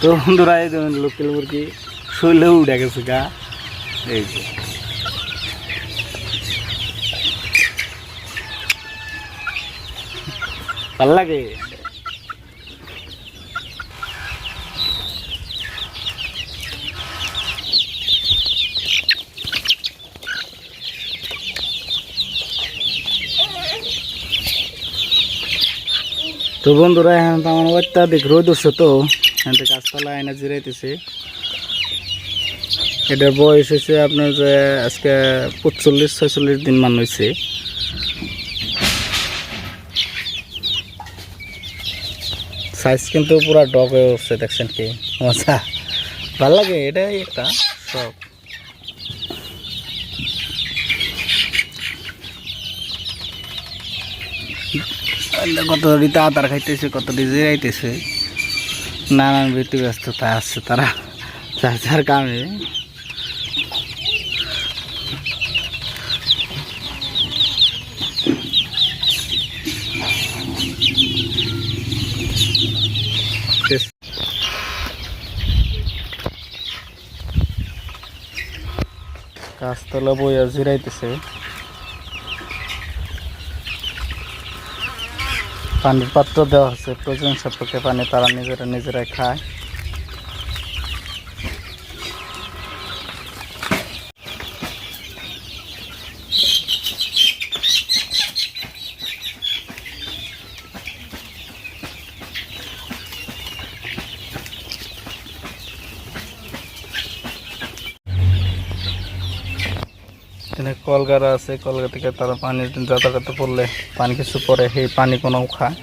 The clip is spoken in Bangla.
তো বন্ধুরা এই দেখুন লোকাল মুরগি শৈলেও উঠে গেছে গা। এই যে। ভালো লাগে? তো বন্ধুরা, এখন তো আমার অত্যাধিক রোদ উঠছে তো। এখান থেকে গাছতলা এনে জিরাইতেছে এটার বয়স হয়েছে আপনার যে আজকে পঁচল্লিশ ছয়চল্লিশ দিন মান হয়েছে। সাইজ কিন্তু পুরা ডগ হয়ে উঠছে, দেখছেন কি? মজা। ভালো লাগে, এটাই একটা শখ। কত দিতে আতার খাইতেছে, কত ডিজে আইতেছে নানান বৃত্তি ব্যস্ততা আসছে তারা, যার যার কামে। গাছতলা বইয়া জিরাইতেছে পানির পাত্র দেওয়া হচ্ছে প্রয়োজন সাপেক্ষে পানি তারা নিজেরা নিজেরাই খায়। এখানে কলগারা আছে, কলগা থেকে তারা পানি যাতায়াত করলে পানি কিছু পরে, সেই পানি কোনো খায়